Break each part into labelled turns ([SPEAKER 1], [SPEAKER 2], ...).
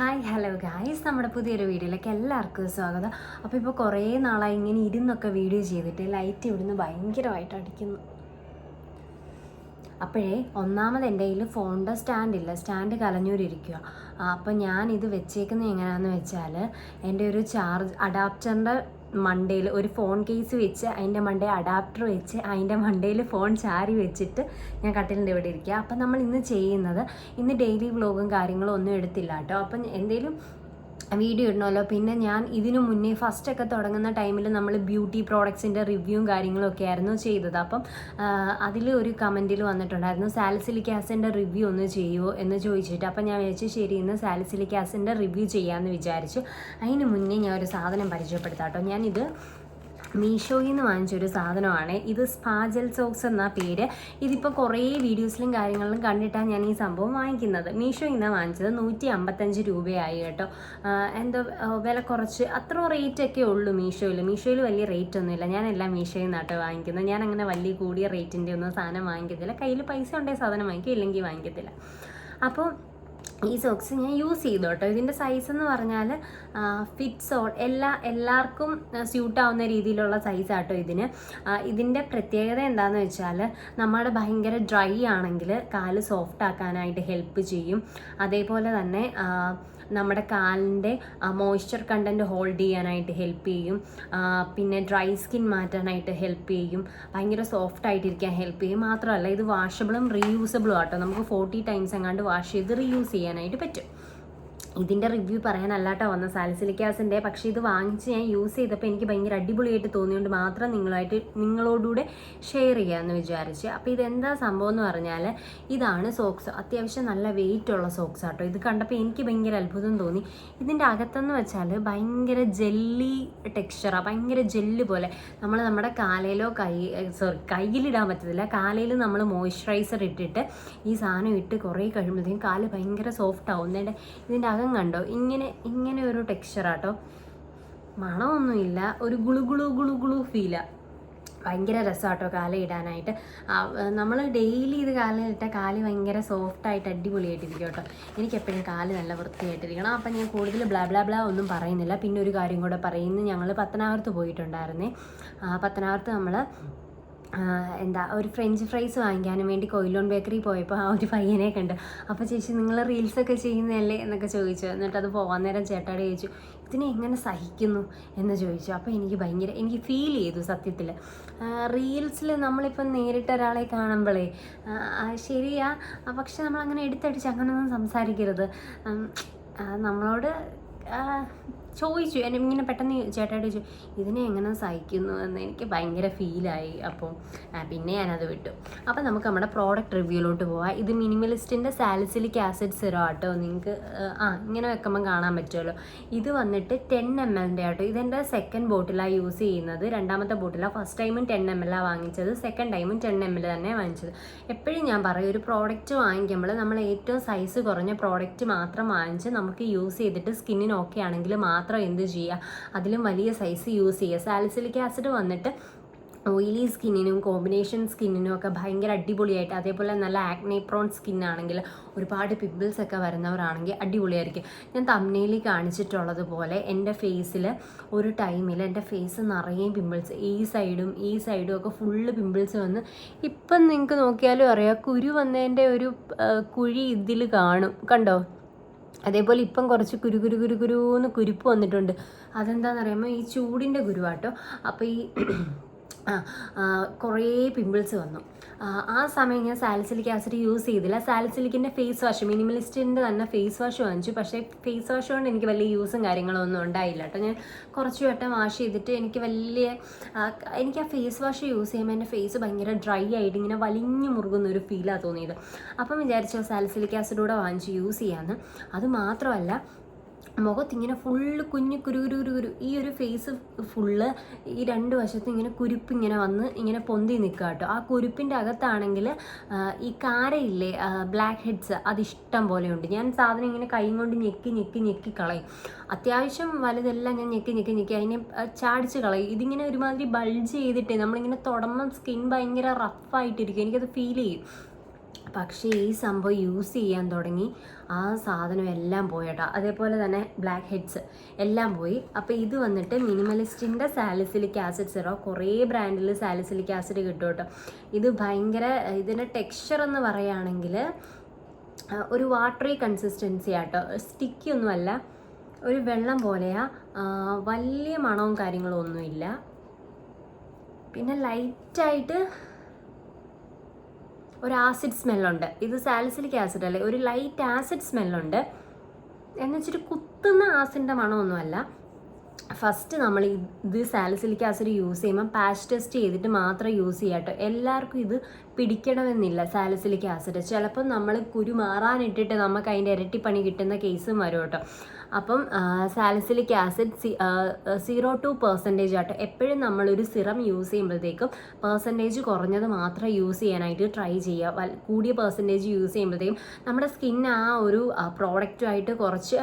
[SPEAKER 1] Hi hello guys നമ്മുടെ പുതിയൊരു വീഡിയോയിലേക്ക് എല്ലാവർക്കും സ്വാഗതം. അപ്പോൾ ഇപ്പോൾ കുറേ നാളായി ഇങ്ങനെ ഇരുന്നൊക്കെ വീഡിയോ ചെയ്തിട്ട് ലൈറ്റ് ഇവിടുന്ന് ഭയങ്കരമായിട്ട് അടിക്കുന്നു. അപ്പോഴേ ഒന്നാമത് എന്റെ കയ്യിൽ ഫോണിന്റെ സ്റ്റാൻഡില്ല സ്റ്റാൻഡ് കലഞ്ഞൂരിരിക്കുക അപ്പോൾ ഞാൻ ഇത് വെച്ചേക്കുന്നത് എങ്ങനെയാണെന്ന് വെച്ചാൽ എന്റെ ഒരു ചാർജ് അഡാപ്റ്ററിന്റെ മണ്ടയിൽ ഒരു ഫോൺ കേസ് വെച്ച് അതിന്റെ മണ്ടയിൽ അഡാപ്റ്റർ വെച്ച് അതിന്റെ മണ്ടയിൽ ഫോൺ ചാരി വെച്ചിട്ട് ഞാൻ കട്ടിലിന്റെ ഇവിടെ ഇരിക്കുക അപ്പം നമ്മൾ ഇന്ന് ചെയ്യുന്നത് ഇന്ന് ഡെയിലി വ്ലോഗും കാര്യങ്ങളും ഒന്നും എടുത്തില്ല കേട്ടോ. അപ്പം എന്തെങ്കിലും വീഡിയോ ഇടണമല്ലോ. പിന്നെ ഞാൻ ഇതിനു മുന്നേ ഫസ്റ്റ് ഒക്കെ തുടങ്ങുന്ന ടൈമിൽ നമ്മൾ ബ്യൂട്ടി പ്രോഡക്ട്സിന്റെ റിവ്യൂവും കാര്യങ്ങളൊക്കെ ആയിരുന്നു ചെയ്തത്. അപ്പം അതിൽ ഒരു കമന്റിൽ വന്നിട്ടുണ്ടായിരുന്നു സാലിസിലിക് ആസിന്റെ റിവ്യൂ ഒന്ന് ചെയ്യുമോ എന്ന് ചോദിച്ചിട്ട്. അപ്പം ഞാൻ വിചാരിച്ചു ശരി ഇന്ന് സാലിസിലിക് ആസിന്റെ റിവ്യൂ ചെയ്യാമെന്ന് വിചാരിച്ചു. അതിന് മുന്നേ ഞാൻ ഒരു സാധനം പരിചയപ്പെടുത്താം കേട്ടോ ഞാനിത് മീഷോയിൽ നിന്ന് വാങ്ങിച്ചൊരു സാധനമാണ്. ഇത് സ്പാജൽ സോക്സ് എന്ന പേര്. ഇതിപ്പോൾ കുറേ വീഡിയോസിലും കാര്യങ്ങളിലും കണ്ടിട്ടാണ് ഞാൻ ഈ സംഭവം വാങ്ങിക്കുന്നത്. മീഷോയിൽ നിന്ന് വാങ്ങിച്ചത് നൂറ്റി അമ്പത്തഞ്ച് രൂപയായി കേട്ടോ. എന്തോ വില കുറച്ച് അത്ര റേറ്റ് ഒക്കെ ഉള്ളൂ മീഷോയിൽ മീഷോയിൽ വലിയ റേറ്റ് ഒന്നുമില്ല. ഞാനെല്ലാം മീഷോയിൽ നിന്നാട്ടോ വാങ്ങിക്കുന്നത്. ഞാൻ അങ്ങനെ വലിയ കൂടിയ റേറ്റിന്റെ ഒന്നും സാധനം വാങ്ങിക്കത്തില്ല. കയ്യിൽ പൈസ ഉണ്ടെങ്കിൽ സാധനം വാങ്ങിക്കും ഇല്ലെങ്കിൽ വാങ്ങിക്കത്തില്ല. അപ്പോൾ ഈ സോക്സ് ഞാൻ യൂസ് ചെയ്തു കേട്ടോ ഇതിന്റെ സൈസ് എന്ന് പറഞ്ഞാൽ ഫിറ്റ്സ് ഓൾ എല്ലാ എല്ലാവർക്കും സ്യൂട്ട് ആവുന്ന രീതിയിലുള്ള സൈസ് ആട്ടോ ഇതിന്. ഇതിന്റെ പ്രത്യേകത എന്താണെന്ന് വെച്ചാൽ നമ്മുടെ ഭയങ്കര ഡ്രൈ ആണെങ്കിൽ കാൽ സോഫ്റ്റ് ആക്കാനായിട്ട് ഹെൽപ്പ് ചെയ്യും. അതേപോലെ തന്നെ നമ്മുടെ കാലിന്റെ മോയ്സ്ചർ കണ്ടന്റ് ഹോൾഡ് ചെയ്യാനായിട്ട് ഹെൽപ്പ് ചെയ്യും. പിന്നെ ഡ്രൈ സ്കിൻ മാറ്റാനായിട്ട് ഹെൽപ്പ് ചെയ്യും. ഭയങ്കര സോഫ്റ്റ് ആയിട്ടിരിക്കാൻ ഹെൽപ്പ് ചെയ്യും. മാത്രമല്ല ഇത് വാഷബിളും റീയൂസബിളും ആട്ടോ. നമുക്ക് ഫോർട്ടി ടൈംസ് എങ്ങാണ്ട് വാഷ് ചെയ്ത് റീയൂസ് ചെയ്യാനായിട്ട് പറ്റും. ഇതിന്റെ റിവ്യൂ പറയാനല്ലാട്ടോ വന്ന സാലിസിലിക്കാസിന്റെ പക്ഷേ ഇത് വാങ്ങിച്ച് ഞാൻ യൂസ് ചെയ്തപ്പോൾ എനിക്ക് ഭയങ്കര അടിപൊളിയായിട്ട് തോന്നിയുകൊണ്ട് മാത്രം നിങ്ങളായിട്ട് നിങ്ങളോടുകൂടെ ഷെയർ ചെയ്യാമെന്ന് വിചാരിച്ച്. അപ്പോൾ ഇതെന്താ സംഭവം എന്ന് പറഞ്ഞാൽ ഇതാണ് സോക്സ്. അത്യാവശ്യം നല്ല വെയിറ്റ് ഉള്ള സോക്സ് ആട്ടോ. ഇത് കണ്ടപ്പോൾ എനിക്ക് ഭയങ്കര അത്ഭുതം തോന്നി. ഇതിന്റെ അകത്തെന്ന് വെച്ചാൽ ഭയങ്കര ജെല്ലി ടെക്സ്ചറാണ് ഭയങ്കര ജെല്ല് പോലെ. നമ്മൾ നമ്മുടെ കാലയിലോ കൈ സോറി കയ്യിലിടാൻ പറ്റത്തില്ല. കാലയിൽ നമ്മൾ മോയ്സ്ചറൈസർ ഇട്ടിട്ട് ഈ സാധനം ഇട്ട് കുറേ കഴിയുമ്പോഴത്തേക്കും കാൽ ഭയങ്കര സോഫ്റ്റ് ആവും. ഇതിന്റെ അകം കണ്ടോ? ഇങ്ങനെ ഇങ്ങനെ ഒരു ടെക്സ്ചറാട്ടോ മണമൊന്നുമില്ല. ഒരു ഗുളു ഗുളു ഗുളു ഗുളു ഫീലാണ് ഭയങ്കര രസമാട്ടോ കാല ഇടാനായിട്ട്. നമ്മൾ ഡെയിലി ഇത് കാലിലിട്ടാൽ കാൽ ഭയങ്കര സോഫ്റ്റായിട്ട് അടിപൊളിയായിട്ടിരിക്കും കേട്ടോ. എനിക്ക് എപ്പോഴും കാൽ നല്ല വൃത്തിയായിട്ടിരിക്കണം. അപ്പം ഞാൻ കൂടുതൽ ബ്ലാ ബ്ലാ ബ്ലാ ഒന്നും പറയുന്നില്ല. പിന്നെ ഒരു കാര്യം കൂടെ പറയുന്നു. ഞങ്ങൾ പത്തനാപുരത്ത് പോയിട്ടുണ്ടായിരുന്നേ. പത്തനാപുരത്ത് നമ്മൾ എന്താ ഒരു ഫ്രഞ്ച് ഫ്രൈസ് വാങ്ങിക്കാനും വേണ്ടി കൊയിലോൺ ബേക്കറി പോയപ്പോൾ ആ ഒരു പയ്യനെ കണ്ട്. അപ്പോൾ ചേച്ചി നിങ്ങൾ റീൽസൊക്കെ ചെയ്യുന്നതല്ലേ? എന്നൊക്കെ ചോദിച്ചു. എന്നിട്ട് അത് പോകാൻ നേരം ചേട്ടാടെ ചോദിച്ചു ഇതിനെ എങ്ങനെ സഹിക്കുന്നു? എന്ന് ചോദിച്ചു. അപ്പോൾ എനിക്ക് ഭയങ്കര എനിക്ക് ഫീൽ ചെയ്തു സത്യത്തിൽ റീൽസിൽ നമ്മളിപ്പം നേരിട്ട് ഒരാളെ ആ, ശരിയാ പക്ഷെ നമ്മളങ്ങനെ എടുത്തടിച്ച് അങ്ങനെയൊന്നും സംസാരിക്കരുത്. നമ്മളോട് ചോദിച്ചു. എന്നെ ഇങ്ങനെ പെട്ടെന്ന് ചേട്ടായിട്ട് ചോദിച്ചു ഇതിനെ എങ്ങനെ സഹിക്കുന്നു? എന്ന് എനിക്ക് ഭയങ്കര ഫീലായി അപ്പോൾ പിന്നെ ഞാനത് വിട്ടു. അപ്പോൾ നമുക്ക് നമ്മുടെ പ്രോഡക്റ്റ് റിവ്യൂലോട്ട് പോവാം. ഇത് മിനിമലിസ്റ്റിന്റെ സാലിസിലിക് ആസിഡ് സിറോ ആട്ടോ. നിങ്ങൾക്ക് ആ ഇങ്ങനെ വെക്കുമ്പം കാണാൻ പറ്റുമല്ലോ. ഇത് വന്നിട്ട് ടെൻ എം എല്ലിന്റെ ആട്ടോ. ഇതെന്റെ സെക്കൻഡ് ബോട്ടിലാണ് യൂസ് ചെയ്യുന്നത്. രണ്ടാമത്തെ ബോട്ടിലാണ് ഫസ്റ്റ് ടൈമും ടെൻ എം എല്ലാണ് വാങ്ങിച്ചത്. സെക്കൻഡ് ടൈമും ടെൻ എം എൽ തന്നെ വാങ്ങിച്ചത്. എപ്പോഴും ഞാൻ പറയും ഒരു പ്രോഡക്റ്റ് വാങ്ങിക്കുമ്പോൾ നമ്മൾ ഏറ്റവും സൈസ് കുറഞ്ഞ പ്രോഡക്റ്റ് മാത്രം വാങ്ങിച്ച് നമുക്ക് യൂസ് ചെയ്തിട്ട് സ്കിന്നിന് ഓക്കെ ആണെങ്കിൽ മാത്രം എന്ത് ചെയ്യുക? അതിലും വലിയ സൈസ് യൂസ് ചെയ്യുക. സാലിസിലിക് ആസിഡ് വന്നിട്ട് ഓയിലി സ്കിന്നിനും കോമ്പിനേഷൻ സ്കിന്നിനും ഒക്കെ ഭയങ്കര അടിപൊളിയായിട്ട് അതേപോലെ നല്ല ആക്നെ പ്രോൺ സ്കിന്നാണെങ്കിൽ ഒരുപാട് പിമ്പിൾസ് ഒക്കെ വരുന്നവരാണെങ്കിൽ അടിപൊളിയായിരിക്കും. ഞാൻ തമ്മിൽ കാണിച്ചിട്ടുള്ളത് പോലെ എന്റെ ഫേസിൽ ഒരു ടൈമിൽ എന്റെ ഫേസ് നിറയെ പിമ്പിൾസ് ഈ സൈഡും ഈ സൈഡും ഒക്കെ ഫുള്ള് പിമ്പിൾസ് വന്ന് ഇപ്പം നിങ്ങൾക്ക് നോക്കിയാലും അറിയാം കുരു വന്നതിന്റെ ഒരു കുഴി ഇതിൽ കാണും. കണ്ടോ? അതേപോലെ ഇപ്പം കുറച്ച് കുരു കുരു കുരു കുരുന്ന് കുരുപ്പ് വന്നിട്ടുണ്ട്. അതെന്താണെന്ന് പറയുമ്പോൾ ഈ ചൂടിന്റെ കുരുവാട്ടോ. അപ്പോൾ ഈ കുറേ പിമ്പിൾസ് വന്നു. ആ, സമയം ഞാൻ സാലിസിലിക് ആസിഡ് യൂസ് ചെയ്തില്ല. സാലിസിലിക്കിന്റെ ഫേസ് വാഷ് മിനിമലിസ്റ്റിന്റെ തന്നെ ഫേസ് വാഷ് വാങ്ങിച്ചു. പക്ഷേ ഫേസ് വാഷ് കൊണ്ട് എനിക്ക് വലിയ യൂസും കാര്യങ്ങളും ഒന്നും ഉണ്ടായില്ല കേട്ടോ. ഞാൻ കുറച്ച് വട്ടം വാഷ് ചെയ്തിട്ട് എനിക്ക് വലിയ എനിക്ക് ആ ഫേസ് വാഷ് യൂസ് ചെയ്യുമ്പോൾ എന്റെ ഫേസ് ഭയങ്കര ഡ്രൈ ആയിട്ട് ഇങ്ങനെ വലിഞ്ഞു മുറുകുന്ന ഒരു ഫീലാണ് തോന്നിയത്. അപ്പം വിചാരിച്ചു സാലിസിലിക് ആസിഡ് കൂടെ വാങ്ങിച്ച് യൂസ് ചെയ്യാമെന്ന് അത് മാത്രമല്ല മുഖത്തിങ്ങനെ ഫുള്ള് കുഞ്ഞു കുരു കുരു ഈ ഒരു ഫേസ് ഫുള്ള് ഈ രണ്ട് വശത്തും ഇങ്ങനെ കുരുപ്പ് ഇങ്ങനെ വന്ന് ഇങ്ങനെ പൊന്തി നിൽക്കുക കേട്ടോ. ആ കുരുപ്പിന്റെ അകത്താണെങ്കിൽ ഈ കാരയില്ലേ ബ്ലാക്ക് ഹെഡ്സ് അതിഷ്ടം പോലെയുണ്ട്. ഞാൻ സാധനം ഇങ്ങനെ കൈ കൊണ്ട് ഞെക്കി ഞെക്കി ഞെക്കി കളയും. അത്യാവശ്യം വലുതെല്ലാം ഞാൻ ഞെക്കി ഞെക്കി ഞെക്കി അതിനെ ചാടിച്ച് കളയും. ഇതിങ്ങനെ ഒരുമാതിരി ബൾജ് ചെയ്തിട്ട് നമ്മളിങ്ങനെ തുടമ്പം സ്കിൻ ഭയങ്കര റഫായിട്ടിരിക്കും എനിക്കത് ഫീൽ ചെയ്യും. പക്ഷേ ഈ സംഭവം യൂസ് ചെയ്യാൻ തുടങ്ങി. ആ സാധനം എല്ലാം പോയട്ടോ അതേപോലെ തന്നെ ബ്ലാക്ക് ഹെഡ്സ് എല്ലാം പോയി. അപ്പോൾ ഇത് വന്നിട്ട് മിനിമലിസ്റ്റിന്റെ സാലിസിലിക് ആസിഡ് സിറോ കുറേ ബ്രാൻഡിൽ സാലിസിലിക് ആസിഡ് കിട്ടും കേട്ടോ. ഇത് ഭയങ്കര ഇതിന്റെ ടെക്സ്ചർ എന്ന് പറയുകയാണെങ്കിൽ ഒരു വാട്ടറി കൺസിസ്റ്റൻസി ആട്ടോ സ്റ്റിക്കി ഒന്നുമല്ല ഒരു വെള്ളം പോലെയാ. വലിയ മണവും കാര്യങ്ങളും ഒന്നുമില്ല. പിന്നെ ലൈറ്റായിട്ട് ഒരു ആസിഡ് സ്മെല്ലുണ്ട് ഇത് സാലിസിലിക് ആസിഡ് അല്ലേ? ഒരു ലൈറ്റ് ആസിഡ് സ്മെല്ലുണ്ട് എന്ന് വെച്ചിട്ട് കുത്തുന്ന ആസിഡിന്റെ മണമൊന്നുമല്ല. ഫസ്റ്റ് നമ്മൾ ഇത് സാലിസിലിക് ആസിഡ് യൂസ് ചെയ്യുമ്പോൾ പാച്ച് ടെസ്റ്റ് ചെയ്തിട്ട് മാത്രം യൂസ് ചെയ്യാട്ടോ എല്ലാവർക്കും ഇത് പിടിക്കണമെന്നില്ല സാലിസിലിക് ആസിഡ് ചിലപ്പോൾ നമ്മൾ കുരു മാറാനിട്ടിട്ട് നമുക്ക് അതിന്റെ ഇരട്ടിപ്പണി കിട്ടുന്ന കേസും വരും കേട്ടോ. അപ്പം salicylic acid zero two percentage ആട്ടോ എപ്പോഴും നമ്മളൊരു സിറം യൂസ് ചെയ്യുമ്പോഴത്തേക്കും പെർസെന്റേജ് കുറഞ്ഞത് മാത്രം യൂസ് ചെയ്യാനായിട്ട് ട്രൈ ചെയ്യുക. കൂടിയ പെർസെന്റേജ് യൂസ് ചെയ്യുമ്പോഴത്തേക്കും നമ്മുടെ സ്കിൻ ആ ഒരു പ്രോഡക്റ്റുമായിട്ട് കുറച്ച്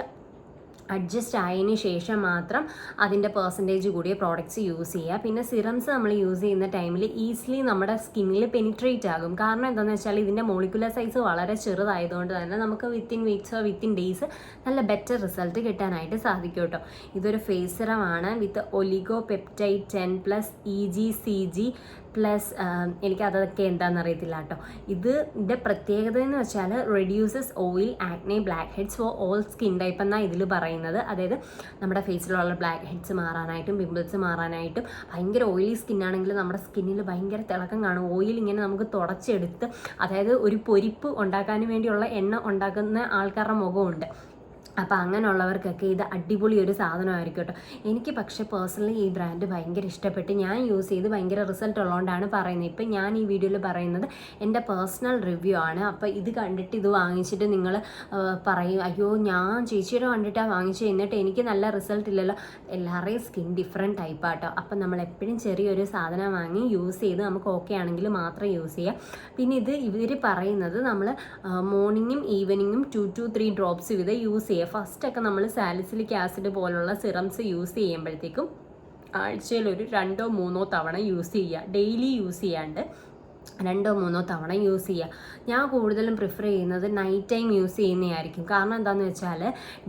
[SPEAKER 1] അഡ്ജസ്റ്റ് ആയതിനു ശേഷം മാത്രം അതിന്റെ പെർസെന്റേജ് കൂടിയ പ്രോഡക്റ്റ്സ് യൂസ് ചെയ്യുക പിന്നെ സിറംസ് നമ്മൾ യൂസ് ചെയ്യുന്ന ടൈമിൽ ഈസിലി നമ്മുടെ സ്കിന്നിൽ പെനിട്രേറ്റ് ആകും. കാരണം എന്താണെന്ന് വെച്ചാൽ ഇതിന്റെ മോളിക്കുലർ സൈസ് വളരെ ചെറുതായതുകൊണ്ട് തന്നെ നമുക്ക് വിത്തിൻ വീക്സോ വിത്തിൻ ഡേയ്സ് നല്ല ബെറ്റർ റിസൾട്ട് കിട്ടാനായിട്ട് സാധിക്കും കേട്ടോ ഇതൊരു face സിറമാണ് with oligo peptide ten plus E G C G plus എനിക്ക് അതൊക്കെ എന്താണെന്ന് അറിയത്തില്ല കേട്ടോ ഇത് ഇതിന്റെ പ്രത്യേകത എന്ന് വെച്ചാൽ reduces oil acne blackheads for all skin type എന്നാണ് ഇതിൽ പറയുന്നത്. അതായത് നമ്മുടെ ഫേസിലുള്ള ബ്ലാക്ക് ഹെഡ്സ് മാറാനായിട്ടും പിമ്പിൾസ് മാറാനായിട്ടും ഭയങ്കര ഓയിലി സ്കിൻ ആണെങ്കിൽ നമ്മുടെ സ്കിന്നിൽ ഭയങ്കര തിളക്കം കാണും. ഓയിൽ ഇങ്ങനെ നമുക്ക് തുടച്ചെടുത്ത് അതായത് ഒരു പൊരിപ്പ് ഉണ്ടാക്കാൻ വേണ്ടിയുള്ള എണ്ണ ഉണ്ടാക്കുന്ന ആൾക്കാരുടെ മുഖമുണ്ട്. അപ്പോൾ അങ്ങനെയുള്ളവർക്കൊക്കെ ഇത് അടിപൊളി ഒരു സാധനമായിരിക്കും കേട്ടോ. എനിക്ക് പക്ഷേ പേഴ്സണലി ഈ ബ്രാൻഡ് ഭയങ്കര ഇഷ്ടപ്പെട്ട് ഞാൻ യൂസ് ചെയ്ത് ഭയങ്കര റിസൾട്ട് ഉള്ളതുകൊണ്ടാണ് പറയുന്നത്. ഇപ്പം ഞാൻ ഈ വീഡിയോയിൽ പറയുന്നത് എന്റെ പേഴ്സണൽ റിവ്യൂ ആണ്. അപ്പോൾ ഇത് കണ്ടിട്ട് ഇത് വാങ്ങിച്ചിട്ട് നിങ്ങൾ പറയും അയ്യോ ഞാൻ ചേച്ചിയുടെ കണ്ടിട്ടാണ് വാങ്ങിച്ചു. എന്നിട്ട് എനിക്ക് നല്ല റിസൾട്ട് ഇല്ലല്ലോ. എല്ലാവരുടെയും സ്കിൻ ഡിഫറെന്റ് ടൈപ്പാട്ടോ അപ്പം നമ്മൾ എപ്പോഴും ചെറിയൊരു സാധനം വാങ്ങി യൂസ് ചെയ്ത് നമുക്ക് ഓക്കെ ആണെങ്കിൽ മാത്രം യൂസ് ചെയ്യാം. പിന്നെ ഇത് ഇവർ പറയുന്നത് നമ്മൾ മോർണിംഗും ഈവനിങ്ങും ടു ടു ത്രീ ഡ്രോപ്സ് വീതം യൂസ് ചെയ്യുക ഫസ്റ്റൊക്കെ നമ്മൾ സാലിസിലിക് ആസിഡ് പോലുള്ള സിറംസ് യൂസ് ചെയ്യുമ്പോഴത്തേക്കും ആഴ്ചയിൽ ഒരു രണ്ടോ മൂന്നോ തവണ യൂസ് ചെയ്യുക. ഡെയിലി യൂസ് ചെയ്യാണ്ട് രണ്ടോ മൂന്നോ തവണ യൂസ് ചെയ്യുക ഞാൻ കൂടുതലും പ്രിഫർ ചെയ്യുന്നത് നൈറ്റ് ടൈം യൂസ് ചെയ്യുന്നതായിരിക്കും കാരണം എന്താണെന്ന് വെച്ചാൽ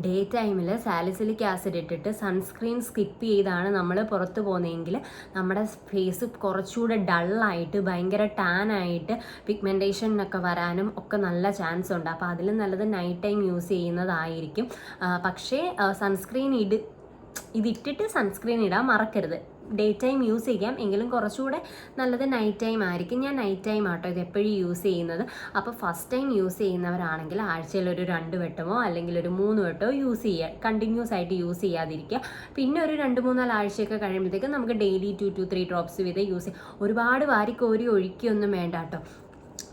[SPEAKER 1] ഡേ ടൈമിൽ സാലിസിലിക് ആസിഡ് ഇട്ടിട്ട് സൺസ്ക്രീൻ സ്കിപ്പ് ചെയ്താണ് നമ്മൾ പുറത്ത് പോകുന്നതെങ്കിൽ നമ്മുടെ ഫേസ് കുറച്ചുകൂടെ ഡള്ളായിട്ട് ഭയങ്കര ടാൻ ആയിട്ട് പിഗ്മെന്റേഷനൊക്കെ വരാനും ഒക്കെ നല്ല ചാൻസ് ഉണ്ട്. അപ്പോൾ അതിലും നല്ലത് നൈറ്റ് ടൈം യൂസ് ചെയ്യുന്നതായിരിക്കും. പക്ഷേ സൺസ്ക്രീൻ ഇട് ഇതിട്ടിട്ട് സൺസ്ക്രീൻ ഇടാൻ മറക്കരുത്. ഡേ ടൈം യൂസ് ചെയ്യാം. എങ്കിലും കുറച്ചുകൂടെ നല്ലത് നൈറ്റ് ടൈം ആയിരിക്കും. ഞാൻ നൈറ്റ് ടൈം ആട്ടോ ഇത് എപ്പോഴും യൂസ് ചെയ്യുന്നത്. അപ്പോൾ ഫസ്റ്റ് ടൈം യൂസ് ചെയ്യുന്നവരാണെങ്കിൽ ആഴ്ചയിൽ ഒരു രണ്ട് വട്ടമോ അല്ലെങ്കിൽ ഒരു മൂന്ന് വട്ടമോ യൂസ് ചെയ്യുക. കണ്ടിന്യൂസ് ആയിട്ട് യൂസ് ചെയ്യാതിരിക്കുക. പിന്നെ ഒരു രണ്ട് മൂന്നാൽ ആഴ്ചയൊക്കെ കഴിയുമ്പോഴത്തേക്കും നമുക്ക് daily two two three drops വീതം യൂസ് ചെയ്യാം. ഒരുപാട് വാരിക്കോരി ഒഴിക്കൊന്നും വേണ്ട കേട്ടോ.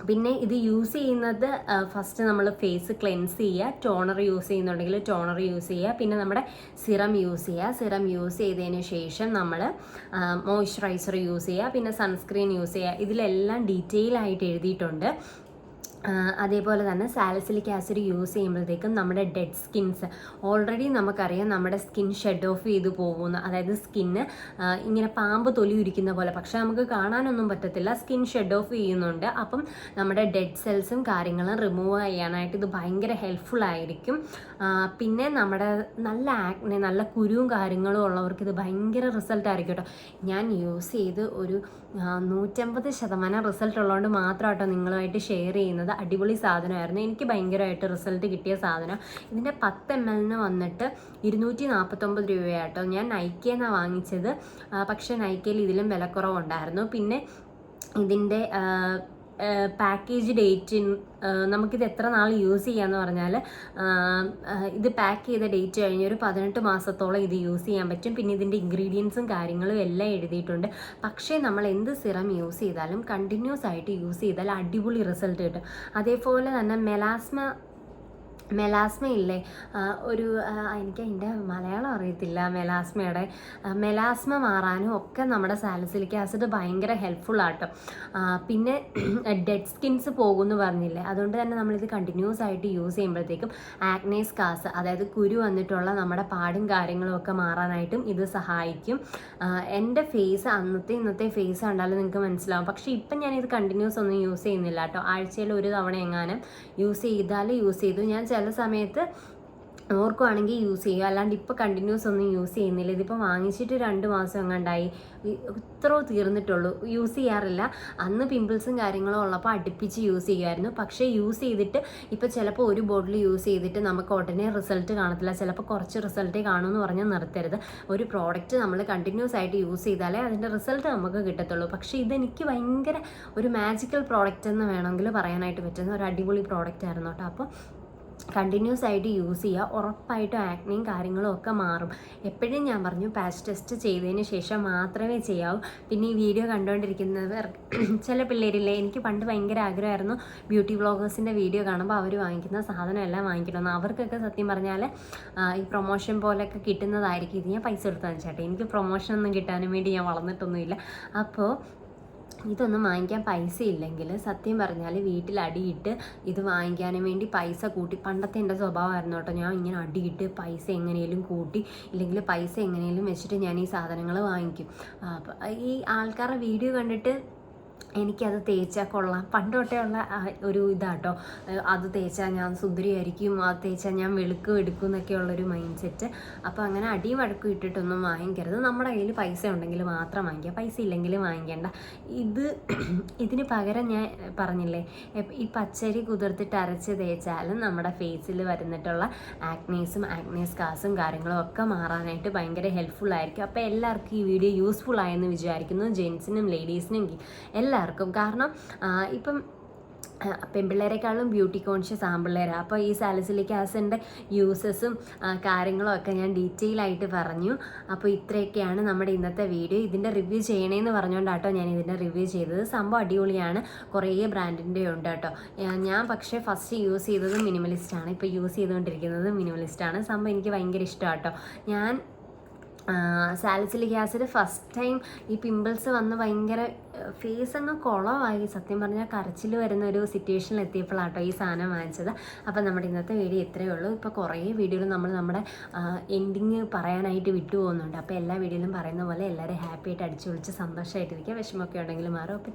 [SPEAKER 1] പിന്നെ ഇത് യൂസ് ചെയ്യുന്നത് ഫസ്റ്റ് നമ്മൾ ഫേസ് ക്ലെൻസ് ചെയ്യുക ടോണർ യൂസ് ചെയ്യുന്നുണ്ടെങ്കിൽ ടോണർ യൂസ് ചെയ്യുക പിന്നെ നമ്മുടെ സിറം യൂസ് ചെയ്യുക. സിറം യൂസ് ചെയ്തതിന് ശേഷം നമ്മൾ മോയ്സ്ചറൈസർ യൂസ് ചെയ്യുക പിന്നെ സൺസ്ക്രീൻ യൂസ് ചെയ്യുക. ഇതിലെല്ലാം ഡീറ്റെയിൽ ആയിട്ട് എഴുതിയിട്ടുണ്ട്. അതേപോലെ തന്നെ സാലസിലിക് ആസിഡ് യൂസ് ചെയ്യുമ്പോഴത്തേക്കും നമ്മുടെ ഡെഡ് സ്കിൻസ് ഓൾറെഡി നമുക്കറിയാം നമ്മുടെ സ്കിൻ ഷെഡ് ഓഫ് ചെയ്ത് പോകുന്ന. അതായത് സ്കിന്ന് ഇങ്ങനെ പാമ്പ് തൊലി ഉരിക്കുന്ന പോലെ. പക്ഷേ നമുക്ക് കാണാനൊന്നും പറ്റത്തില്ല. സ്കിൻ ഷെഡ് ഓഫ് ചെയ്യുന്നുണ്ട്. അപ്പം നമ്മുടെ ഡെഡ് സെൽസും കാര്യങ്ങളും റിമൂവ് ചെയ്യാനായിട്ട് ഇത് ഭയങ്കര ഹെൽപ്ഫുൾ ആയിരിക്കും. പിന്നെ നമ്മുടെ നല്ല ആക്നെ നല്ല കുരുവും കാര്യങ്ങളും ഉള്ളവർക്ക് ഇത് ഭയങ്കര റിസൾട്ട് ആയിരിക്കും കേട്ടോ. ഞാൻ യൂസ് ചെയ്ത് ഒരു നൂറ്റമ്പത് ശതമാനം റിസൾട്ട് ഉള്ളതുകൊണ്ട് മാത്രം കേട്ടോ നിങ്ങളുമായിട്ട് ഷെയർ ചെയ്യുന്നത്. അടിപൊളി സാധനമായിരുന്നു. എനിക്ക് ഭയങ്കരമായിട്ട് റിസൾട്ട് കിട്ടിയ സാധനം. ഇതിന്റെ പത്ത് എം എല്ലിന് വന്നിട്ട് ഇരുന്നൂറ്റി നാൽപ്പത്തൊമ്പത് രൂപയാട്ടോ. ഞാൻ നൈക്കയെന്നാണ് വാങ്ങിച്ചത്. പക്ഷേ നൈക്കയിൽ ഇതിലും വിലക്കുറവുണ്ടായിരുന്നു. പിന്നെ ഇതിന്റെ പാക്കേജ് ഡേറ്റ് നമുക്കിത് എത്ര നാൾ യൂസ് ചെയ്യാന്ന് പറഞ്ഞാൽ ഇത് പാക്ക് ചെയ്ത ഡേറ്റ് കഴിഞ്ഞ ഒരു പതിനെട്ട് മാസത്തോളം ഇത് യൂസ് ചെയ്യാൻ പറ്റും. പിന്നെ ഇതിന്റെ ഇൻഗ്രീഡിയൻസും കാര്യങ്ങളും എല്ലാം എഴുതിയിട്ടുണ്ട്. പക്ഷേ നമ്മൾ എന്ത് സിറം യൂസ് ചെയ്താലും കണ്ടിന്യൂസ് ആയിട്ട് യൂസ് ചെയ്താൽ അടിപൊളി റിസൾട്ട് കിട്ടും. അതേപോലെ തന്നെ മെലാസ്മ മെലാസ്മ ഇല്ലേ ഒരു എനിക്ക് അതിന്റെ മലയാളം അറിയത്തില്ല. മെലാസ്മയുടെ മെലാസ്മ മാറാനും ഒക്കെ നമ്മുടെ സാലിസിലിക് ആസിഡ് ഭയങ്കര ഹെൽപ്ഫുൾ ആട്ടോ. പിന്നെ ഡെഡ് സ്കിൻസ് പോകുമെന്ന് പറഞ്ഞില്ലേ? അതുകൊണ്ട് തന്നെ നമ്മളിത് കണ്ടിന്യൂസ് ആയിട്ട് യൂസ് ചെയ്യുമ്പോഴത്തേക്കും ആക്നേസ് കാസ് അതായത് കുരു വന്നിട്ടുള്ള നമ്മുടെ പാടും കാര്യങ്ങളും ഒക്കെ മാറാനായിട്ടും ഇത് സഹായിക്കും. എന്റെ ഫേസ് അന്നത്തെ ഇന്നത്തെ ഫേസ് കണ്ടാലും നിങ്ങൾക്ക് മനസ്സിലാവും. പക്ഷേ ഇപ്പം ഞാനിത് കണ്ടിന്യൂസ് ഒന്നും യൂസ് ചെയ്യുന്നില്ല കേട്ടോ. ആഴ്ചയിൽ ഒരു തവണ എങ്ങാനും യൂസ് ചെയ്താൽ യൂസ് ചെയ്തു. ഞാൻ ചില സമയത്ത് ഓർക്കുവാണെങ്കിൽ യൂസ് ചെയ്യുക. അല്ലാണ്ട് ഇപ്പോൾ കണ്ടിന്യൂസ് ഒന്നും യൂസ് ചെയ്യുന്നില്ല. ഇതിപ്പോൾ വാങ്ങിച്ചിട്ട് രണ്ട് മാസം എങ്ങാണ്ടായി. ഇത്രോ തീർന്നിട്ടുള്ളൂ. യൂസ് ചെയ്യാറില്ല. അന്ന് പിമ്പിൾസും കാര്യങ്ങളും ഉള്ളപ്പോൾ അടുപ്പിച്ച് യൂസ് ചെയ്യുമായിരുന്നു പക്ഷേ യൂസ് ചെയ്തിട്ട് ഇപ്പോൾ ചിലപ്പോൾ ഒരു ബോട്ടിൽ യൂസ് ചെയ്തിട്ട് നമുക്ക് ഉടനെ റിസൾട്ട് കാണത്തില്ല. ചിലപ്പോൾ കുറച്ച് റിസൾട്ടേ കാണുമെന്ന് പറഞ്ഞാൽ നിർത്തരുത്. ഒരു പ്രോഡക്റ്റ് നമ്മൾ കണ്ടിന്യൂസ് ആയിട്ട് യൂസ് ചെയ്താലേ അതിന്റെ റിസൾട്ട് നമുക്ക് കിട്ടത്തുള്ളൂ. പക്ഷേ ഇതെനിക്ക് ഭയങ്കര ഒരു മാജിക്കൽ പ്രോഡക്റ്റ് എന്ന് വേണമെങ്കിൽ പറയാനായിട്ട് പറ്റുന്ന ഒരു അടിപൊളി പ്രോഡക്റ്റ് ആയിരുന്നു കേട്ടോ. അപ്പോൾ കണ്ടിന്യൂസ് ആയിട്ട് യൂസ് ചെയ്യുക. ഉറപ്പായിട്ടും ആക്നെയും കാര്യങ്ങളും ഒക്കെ മാറും. എപ്പോഴും ഞാൻ പറഞ്ഞു പാച്ച് ടെസ്റ്റ് ചെയ്തതിന് ശേഷം മാത്രമേ ചെയ്യാവൂ. പിന്നെ ഈ വീഡിയോ കണ്ടുകൊണ്ടിരിക്കുന്നവർ ചില പിള്ളേരില്ലേ എനിക്ക് പണ്ട് ഭയങ്കര ആഗ്രഹമായിരുന്നു ബ്യൂട്ടി വ്ളോഗേഴ്സിന്റെ വീഡിയോ കാണുമ്പോൾ അവർ വാങ്ങിക്കുന്ന സാധനം എല്ലാം വാങ്ങിക്കണമെന്ന്. അവർക്കൊക്കെ സത്യം പറഞ്ഞാൽ ഈ പ്രൊമോഷൻ പോലെയൊക്കെ കിട്ടുന്നതായിരിക്കും. ഇത് ഞാൻ പൈസ കൊടുത്താൽ ചേട്ടാ. എനിക്ക് പ്രൊമോഷൻ ഒന്നും കിട്ടാനും വേണ്ടി ഞാൻ വളർന്നിട്ടൊന്നുമില്ല. അപ്പോൾ ഇതൊന്നും വാങ്ങിക്കാൻ പൈസ ഇല്ലെങ്കിൽ സത്യം പറഞ്ഞാൽ വീട്ടിൽ അടിയിട്ട് ഇത് വാങ്ങിക്കാനും വേണ്ടി പൈസ കൂട്ടി പണ്ടത്തെ എന്റെ സ്വഭാവമായിരുന്നു കേട്ടോ. ഞാൻ ഇങ്ങനെ അടിയിട്ട് പൈസ എങ്ങനെയും കൂട്ടി ഇല്ലെങ്കിൽ പൈസ എങ്ങനെയും വെച്ചിട്ട് ഞാൻ ഈ സാധനങ്ങൾ വാങ്ങിക്കും. ഈ ആൾക്കാരുടെ വീഡിയോ കണ്ടിട്ട് എനിക്കത് തേച്ചാൽ കൊള്ളാം. പണ്ട് തൊട്ടേ ഉള്ള ഒരു ഇതാട്ടോ. അത് തേച്ചാൽ ഞാൻ സുന്ദരിയായിരിക്കും അത് തേച്ചാൽ ഞാൻ വെളുക്കും എടുക്കും എന്നൊക്കെയുള്ളൊരു മൈൻഡ് സെറ്റ് അപ്പോൾ അങ്ങനെ അടിയും വഴക്കും ഇട്ടിട്ടൊന്നും വാങ്ങിക്കരുത്. നമ്മുടെ കയ്യിൽ പൈസ ഉണ്ടെങ്കിൽ മാത്രം വാങ്ങിക്കുക പൈസ ഇല്ലെങ്കിൽ വാങ്ങിക്കേണ്ട. ഇത് ഇതിന് പകരം ഞാൻ പറഞ്ഞില്ലേ ഈ പച്ചരി കുതിർത്തിട്ട് അരച്ച് തേച്ചാലും നമ്മുടെ ഫേസിൽ വരുന്നിട്ടുള്ള ആക്നേസും ആക്നേസ് കാസും കാര്യങ്ങളും ഒക്കെ മാറാനായിട്ട് ഭയങ്കര ഹെൽപ്ഫുൾ ആയിരിക്കും അപ്പോൾ എല്ലാവർക്കും ഈ വീഡിയോ യൂസ്ഫുൾ ആയെന്ന് വിചാരിക്കുന്നു. ജെൻസിനും ലേഡീസിനും എല്ലാവർക്കും കാരണം ആ, ഇപ്പം പെൺപിള്ളേരെക്കാളും ബ്യൂട്ടി കോൺഷ്യസ് ആൺപിള്ളേരാണ് അപ്പോൾ ഈ സാലിസിലിക് ആസിഡിന്റെ യൂസസും കാര്യങ്ങളും ഒക്കെ ഞാൻ ഡീറ്റെയിൽ ആയിട്ട് പറഞ്ഞു. അപ്പോൾ ഇത്രയൊക്കെയാണ് നമ്മുടെ ഇന്നത്തെ വീഡിയോ ഇതിന്റെ റിവ്യൂ ചെയ്യണേന്ന് പറഞ്ഞുകൊണ്ടാട്ടോ ഞാൻ ഇതിന്റെ റിവ്യൂ ചെയ്തത്. സംഭവം അടിപൊളിയാണ്. കുറേ ബ്രാൻഡിന്റെ ഉണ്ട് കേട്ടോ. ഞാൻ പക്ഷേ ഫസ്റ്റ് യൂസ് ചെയ്തത് മിനിമലിസ്റ്റാണ് ഇപ്പോൾ യൂസ് ചെയ്തുകൊണ്ടിരിക്കുന്നത് മിനിമലിസ്റ്റാണ് സംഭവം എനിക്ക് ഭയങ്കര ഇഷ്ടമാണ് കേട്ടോ ഞാൻ സാലിസിലിക് ആസിഡ് ഫസ്റ്റ് ടൈം ഈ പിമ്പിൾസ് വന്ന് ഭയങ്കര ഫേസ് അങ്ങ് കുളമായി സത്യം പറഞ്ഞാൽ കരച്ചിൽ വരുന്ന ഒരു സിറ്റുവേഷനിൽ എത്തിയപ്പോഴാട്ടോ ഈ സാധനം വാങ്ങിച്ചത്. അപ്പോൾ നമ്മുടെ ഇന്നത്തെ വീഡിയോ ഇത്രയേ ഉള്ളൂ. ഇപ്പോൾ കുറേ വീഡിയോയിൽ നമ്മൾ നമ്മുടെ എൻഡിങ് പറയാനായിട്ട് വിട്ടു പോകുന്നുണ്ട് അപ്പോൾ എല്ലാ വീഡിയോയിലും പറയുന്ന പോലെ എല്ലാവരും ഹാപ്പി ആയിട്ട് അടിച്ചു വിളിച്ച് സന്തോഷമായിട്ടിരിക്കുക. വിഷമമൊക്കെ ഉണ്ടെങ്കിൽ മാറും. അപ്പോൾ